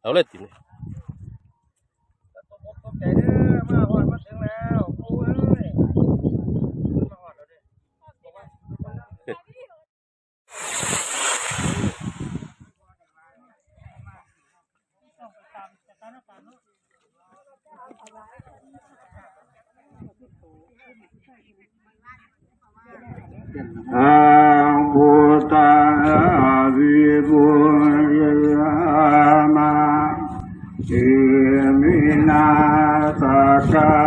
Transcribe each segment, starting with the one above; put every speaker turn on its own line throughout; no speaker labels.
เอาเลยติเนี่ย
ตกใจเด้อมาหอดมาถึงแล้วโอ้ยมาหอดแล้วเด้อ
อาบุตา acá.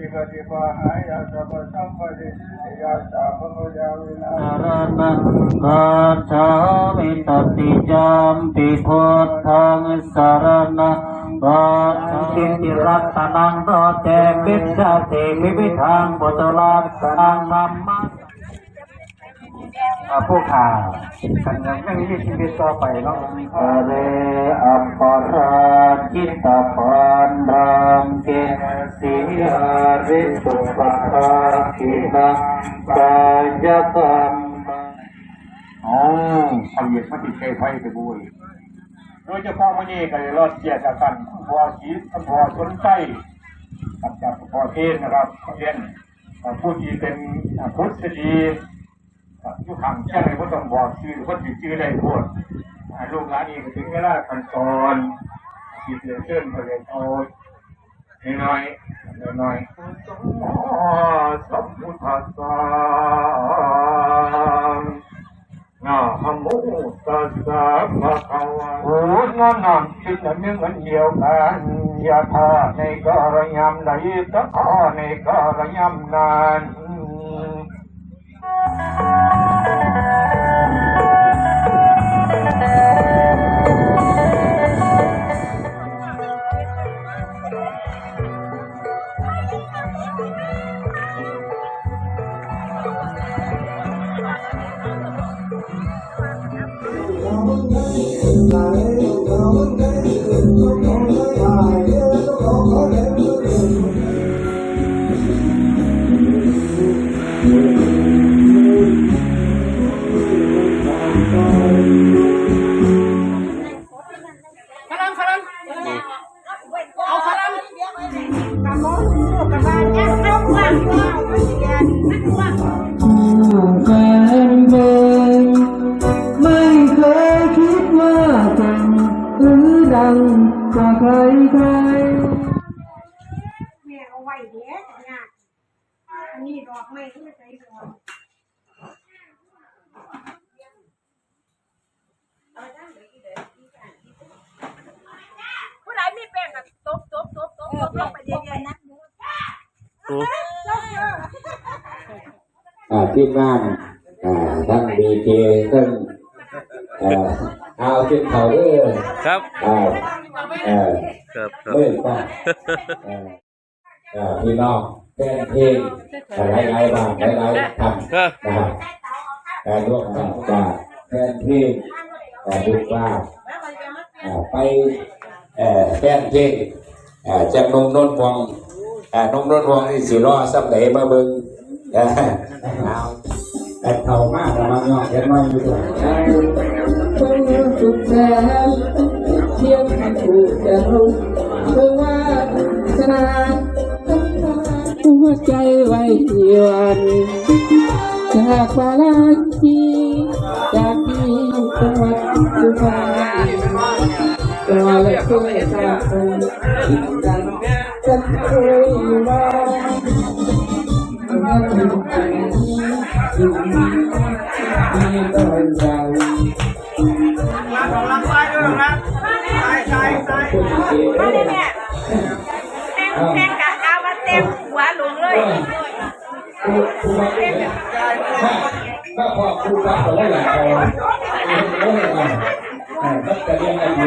ฏิปฏิปะหายาสัพพสัมปติสิยาสาพโมยาวินา
สารนังกัจฉามิตติยามปิพุทธังสารนังกัจฉามิติรัตนังโตเจปิชาติวิวิธังปุตตรัตนังธรรมา ผู้ข่าวกันยังไม่มีชีวิตต่อไปเนาะอเรอัปปราจิตตปันรังเกสีอาริสุปปาคินังกายกรรม
อ๋อพระเอกมันติดใจไฟไปบุยโดยเฉพาะมันนี่ก็เลยรอดเกียรติกันพอชีพพอสนใจกับจากพอเทศนะครับเช่นผู้ที่เป็นพุทธดี อยู่ข้างแค่ไหนก็ต้องบอกชื่อคนที่ชื่อได้พูดลูกหลานนี่ถึงเวลาขั้นตอนที่เกิดขึ้นก็เลยเอาน้อยน้อยสัมพุทธัสสะนะโมตัสสะภะคะวะโอ้นั่นน่ะคิดอันหนึงอันเดียวกันยะธาในกรยามใดตะขอในกรยาม
Kamu, oh, eh, kamu, kamu, kamu, anh và thấy đây mẹ quay đĩa ở nhà. Nhìn đọt mày cũng
thấy rồi. Tốt tốt tốt tốt tốt tốt phải đi về à, team man à, đang đi chơi thân. À, ม้ที่ไม่ใส่ดอก
ผู้ใดมีแป้งกับตบตบตบตบตบลงไปเรื่อยๆนะ
อืม
อ่าทีมงานอ่าทั้งดีเจทั้งเอ่อเอาขึ้นเขาเด้อ
ครับ
อ่าเอ่อ
ครับครับ
เมื่อป้าเอ่อเอ่อพี่น้องแฟนเพลงหลายหลายๆบ้านหลายๆท่าน
ครับ
นะครับการร่วมกันจากแฟนเพลงเอ่าดูว่าอ่าไปเอ่อแฟนเพลงอ่าจากนมโนนวงอ่านมโนนวงนี่สิรอสักไหนมาเบิ่งอ่าเอาแต่เท่ามากแต่มาย่องเห็นมาอยู่ตรงนี้
สุด แสนเพียงผู้จะรู้เพื่อว่าสนาหัวใจไว้ทีวันจากบาลาทีจากที่จังหวัดสุพรรณตัวเล็กตัวจากคนกันกันเคยว่า
แม่งกะเอามาเต็มหัวหลงเลย
ก็พอครูครับก็ได้หลายคนก็จะเรียน